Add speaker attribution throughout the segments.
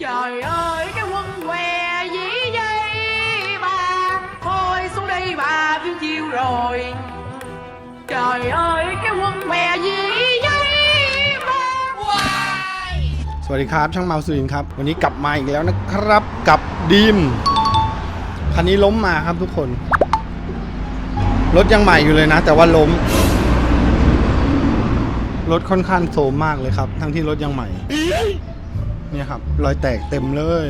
Speaker 1: Trời ơi cái quân què dĩ dây bà Thôi xuống đây bà phiêu chiêu rồi Trời ơi cái quân què dĩ dây bà
Speaker 2: สวัสดีครับ ช่างเมาสุรินทร์ครับ วันนี้กลับมาอีกแล้วนะครับกับดีมคันนี้ล้มมาครับทุกคน รถยังใหม่อยู่เลยนะ แต่ว่าล้ม รถค่อนข้างโซมมากเลยครับ ทั้งที่รถยังใหม่ เนี่ยครับ รอยแตกเต็มเลย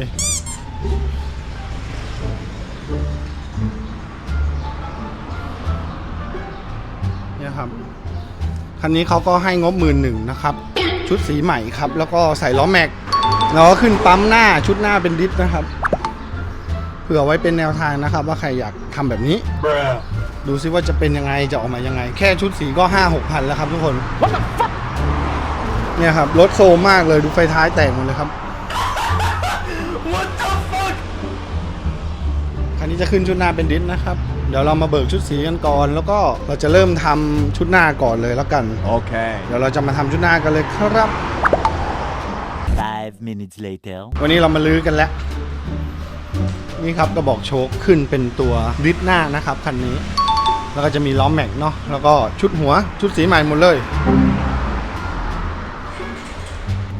Speaker 2: เนี่ยครับ คันนี้เขาก็ให้งบหมื่นหนึ่งนะครับ ชุดสีใหม่ครับ แล้วก็ใส่ล้อแม็กแล้วก็ขึ้นปั๊มหน้าชุดหน้าเป็นดิฟนะครับ เผื่อไว้เป็นแนวทางนะครับ ว่าใครอยากทำแบบนี้ ดูซิว่าจะเป็นยังไงจะออกมายังไง แค่ชุดสีก็ห้าหกพันแล้วครับทุกคน เนี่ยครับรถโซมมากเลยดูไฟท้ายแตกหมดเลยครับ คันนี้จะขึ้นชุดหน้าเป็นดิสนะครับ เดี๋ยวเรามาเบิกชุดสีกันก่อน แล้วก็เราจะเริ่มทำชุดหน้าก่อนเลยแล้วกัน
Speaker 3: Okay.
Speaker 2: เดี๋ยวเราจะมาทำชุดหน้ากันเลยครับ
Speaker 4: Five minutes later.
Speaker 2: วันนี้เรามาลื้อกันแล้วนี่ครับกระบอกโชคขึ้นเป็นตัวดิสหน้านะครับคันนี้ แล้วก็จะมีล้อแม็กเนาะแล้วก็ชุดหัวชุดสีใหม่หมดเลย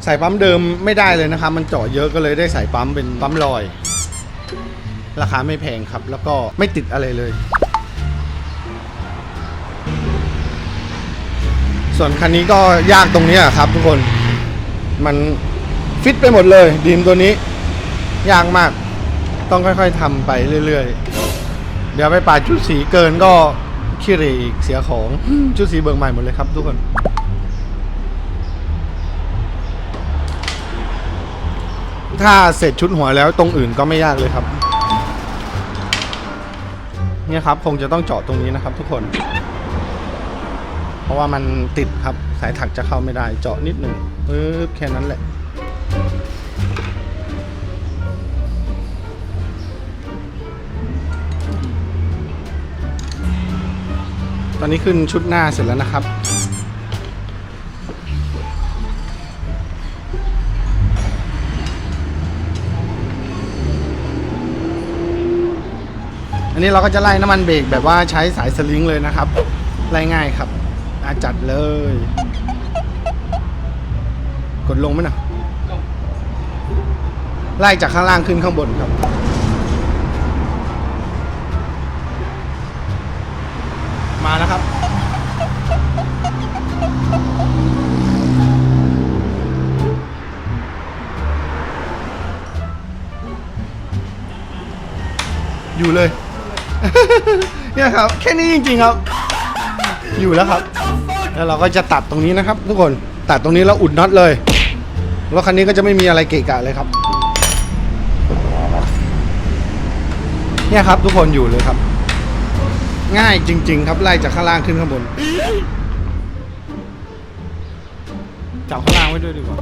Speaker 2: ใส่ปั๊มเดิมไม่ได้เลยนะครับ มันเจาะเยอะก็เลยได้ใส่ปั๊มเป็นปั๊มลอย ราคาไม่แพงครับ แล้วก็ไม่ติดอะไรเลย ส่วนคันนี้ก็ยากตรงนี้ครับ ทุกคนมันฟิตไปหมดเลยดีมตัวนี้ ยากมาก ต้องค่อยๆทำไปเรื่อยๆ เดี๋ยวไปปาดชุดสีเกินก็ขี้เหรอีกเสียของชุดสีเบิกใหม่หมดเลยครับทุกคน ถ้าเสร็จชุดหัวแล้วตรงอื่นก็ไม่ยากเลยครับ เนี่ยครับคงจะต้องเจาะตรงนี้นะครับทุกคน เพราะว่ามันติดครับสายถักจะเข้าไม่ได้เจาะนิดหนึ่งปึ๊บแค่นั้นแหละตอนนี้ขึ้นชุดหน้าเสร็จแล้วนะครับ นนี้เราก็จะไล่น้ำมันเบรกแบบว่าใช้สายสลิงเลยนะครับ ไล่ง่ายครับอาจัดเลย กดลงไหมนะไล่จากข้างล่างขึ้นข้างบนครับ มาแล้วครับอยู่เลย เนี่ยครับ แค่นี้จริงๆครับ อยู่แล้วครับ แล้วเราก็จะตัดตรงนี้นะครับ ทุกคนตัดตรงนี้แล้วอุดน็อตเลยรถคันนี้ก็จะไม่มีอะไรเกะกะเลยครับ เนี่ยครับทุกคนอยู่เลยครับ ง่ายจริง ๆ ครับไล่จากข้างล่างขึ้นข้างบนจับข้างล่างไว้ด้วยดีกว่า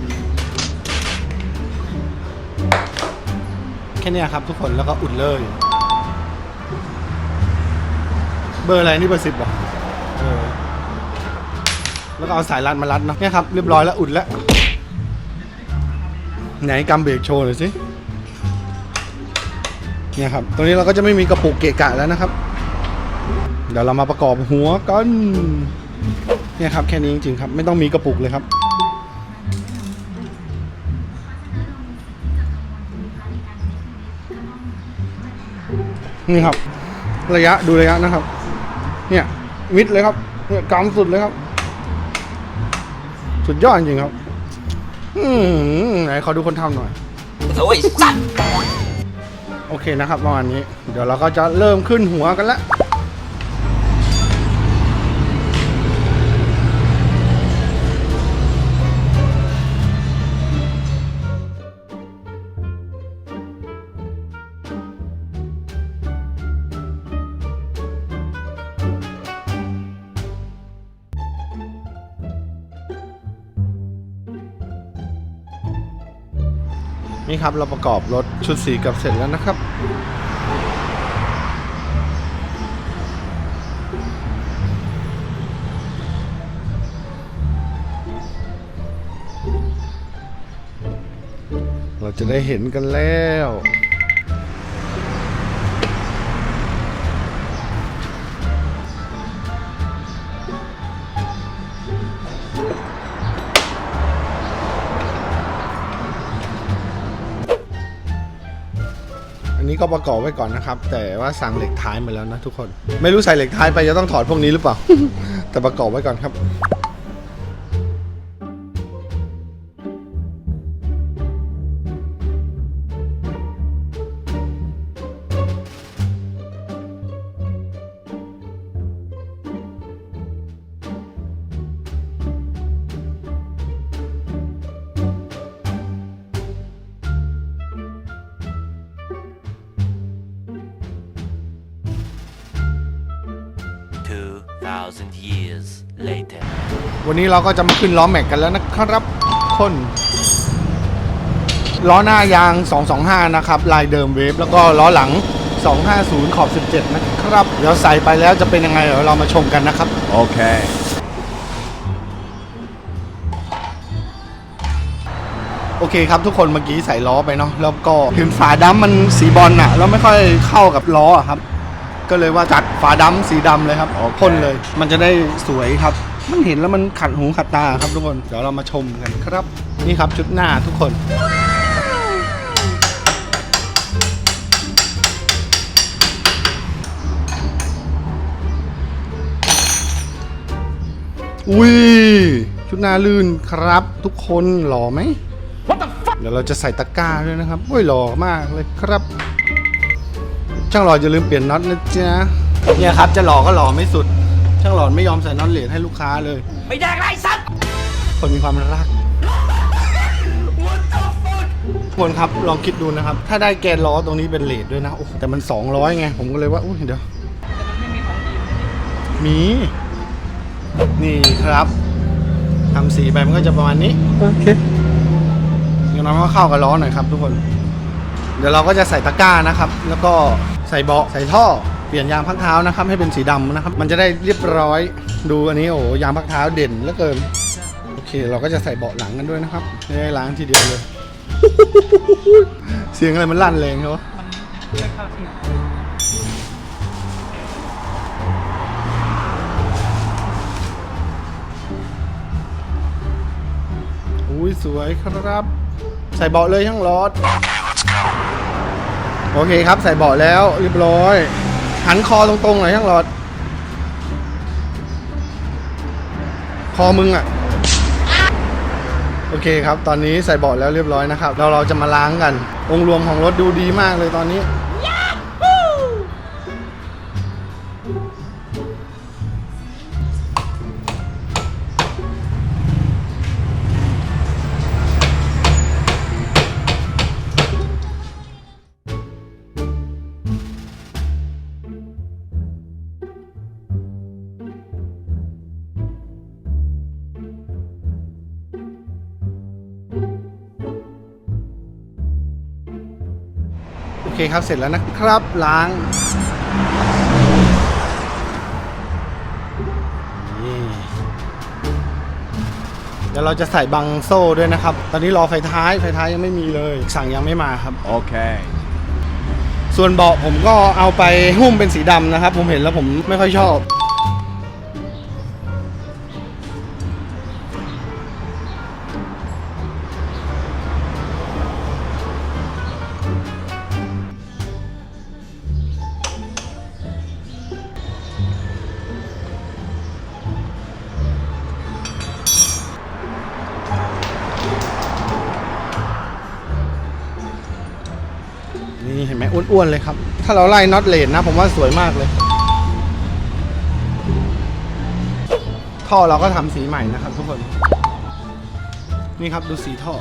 Speaker 2: แค่นี้ครับทุกคนแล้วก็อุดเลย บอร์อะไรนี่เบอร์สิบเหรอเออแล้วก็เอาสายรัดมารัดเนาะเนี่ยครับเรียบร้อยแล้วอุดแล้ว ไหนกำเบรกโชว์หน่อยสิเนี่ยครับตรงนี้เราก็จะไม่มีกระปุกเกะกะแล้วนะครับ เดี๋ยวเรามาประกอบหัวกันเนี่ยครับแค่นี้จริงๆครับ ไม่ต้องมีกระปุกเลยครับนี่ครับ ระยะดูระยะนะครับ เนี่ยมิดเลยครับเนี่ยกำสุดเลยครับ สุดยอดจริงครับ อืมไหนขอดูคนทำหน่อยโอเคนะครับประมาณนี้ เดี๋ยวเราก็จะเริ่มขึ้นหัวกันแล้ว นี่ครับเราประกอบรถชุดสีกับเสร็จแล้วนะครับ เราจะได้เห็นกันแล้ว ก็ประกอบไว้ก่อนนะครับ แต่ว่าสั่งเหล็กท้ายมาแล้วนะทุกคน ไม่รู้ใส่เหล็กท้ายไปจะต้องถอดพวกนี้หรือเปล่า แต่ประกอบไว้ก่อนครับ
Speaker 4: 2,000 years later.
Speaker 2: วันนี้เราก็จะมาขึ้นล้อแม็กกันแล้วนะครับคนล้อหน้ายาง 225 นะครับ ลายเดิมเวฟแล้วก็ล้อหลัง 250 ขอบ 17 นะครับ เดี๋ยวใส่ไปแล้วจะเป็นยังไงเดี๋ยวเรามาชมกันนะครับ
Speaker 3: Okay.
Speaker 2: โอเคครับทุกคนเมื่อกี้ใส่ล้อไปเนาะแล้วก็เห็นฝาดำมันสีบอลอะแล้วไม่ค่อยเข้ากับล้ออะครับ ก็เลยว่าจัดฝาดำสีดำเลยครับพ่นเลย มันจะได้สวยครับ มันเห็นแล้วมันขัดหูขัดตาครับทุกคนเดี๋ยวเรามาชมกันครับ นี่ครับชุดหน้าทุกคนอุ้ยชุดหน้าลื่นครับทุกคนหล่อไหมเดี๋ยวเราจะใส่ตะกร้าด้วยนะครับโอ้ยหล่อมากเลยครับ ช่างหล่ออย่าลืมเปลี่ยนน็อตนะจ๊ะเนี่ยครับจะหล่อก็หล่อไม่สุด ช่างหล่อไม่ยอมใส่น็อตเลทให้ลูกค้าเลย
Speaker 1: ไม่ได้ไรสัตว์
Speaker 2: คนมีความรักทุกคนครับลองคิดดูนะครับ ถ้าได้แกนล้อตรงนี้เป็นเลทด้วยนะโอ้โหแต่มัน 200 ไง ผมก็เลยว่าอุ้ยเดี๋ยวมี นี่ครับทำสีไปมันก็จะประมาณนี้โอเคอย่างน้อยก็เข้ากับล้อหน่อยครับทุกคน เดี๋ยวเราก็จะใส่ตะกร้านะครับ แล้วก็ ใส่เบาะใส่ท่อเปลี่ยนยางพักเท้านะครับให้เป็นสีดำนะครับ มันจะได้เรียบร้อยดูอันนี้โอ้ยางพักเท้าเด่นเหลือเกินโอเค เราก็จะใส่เบาะหลังกันด้วยนะครับไม่ได้ล้างทีเดียวเลย เสียงอะไรมันลั่นแรงเขาอุ้ยสวยครับ ใส่เบาะเลยช่างรถ โอเคครับใส่เบาะแล้วเรียบร้อย หันคอตรงๆหน่อยช่างรถคอมึงอะ โอเคครับ ตอนนี้ใส่เบาะแล้วเรียบร้อยนะครับ เราเราจะมาล้างกัน องค์รวมของรถดูดีมากเลยตอนนี้ เคครับ เสร็จแล้วนะครับ ล้างนี่เดี๋ยวเราจะใส่บังโซ่ด้วยนะครับ ตอนนี้รอไฟท้าย ไฟท้ายยังไม่มีเลย สั่งยังไม่มาครับ
Speaker 3: Okay.
Speaker 2: ส่วนเบาะผมก็เอาไปหุ้มเป็นสีดำนะครับ ผมเห็นแล้วผมไม่ค่อยชอบ อ้วนเลยครับ ถ้าเราไล่น็อตเลนนะ ผมว่าสวยมากเลย ท่อเราก็ทำสีใหม่นะครับทุกคน นี่ครับดูสีท่อ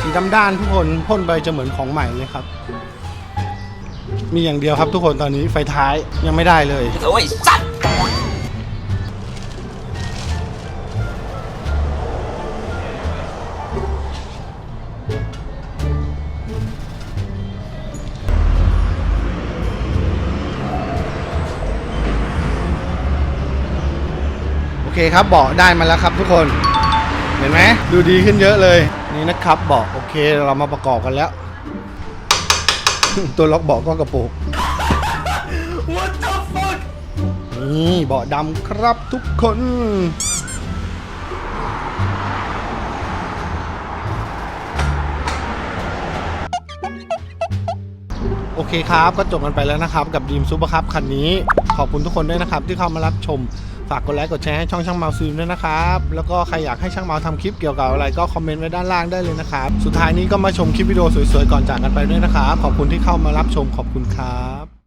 Speaker 2: สีดำด้านทุกคนพ่นไปจะเหมือนของใหม่เลยครับ มีอย่างเดียวครับทุกคนตอนนี้ไฟท้ายยังไม่ได้เลย
Speaker 1: โอ้ยสัตว
Speaker 2: เคครับเบาะได้มาแล้วครับทุกคน เห็นไหมดูดีขึ้นเยอะเลยนนี่นะครับเบอกโอเคเรามาประกอบกันแล้ว ตัวล็อกเบาะก็กระปุก What the fuck นี่เบาะดำครับทุกคนโอเคครับ ก็จบกันไปแล้วนะครับ กับดีมซูเปอร์คัพคันนี้ ขอบคุณทุกคนด้วยนะครับ ที่เข้ามารับชม ฝากกดไลค์กดแชร์ให้ช่องช่างเมาซูมด้วยนะครับ แล้วก็ใครอยากให้ช่างเมาทำคลิปเกี่ยวกับอะไรก็คอมเมนต์ไว้ด้านล่างได้เลยนะครับ สุดท้ายนี้ก็มาชมคลิปวิดีโอสวยๆก่อนจากกันไปด้วยนะครับ ขอบคุณที่เข้ามารับชมขอบคุณครับ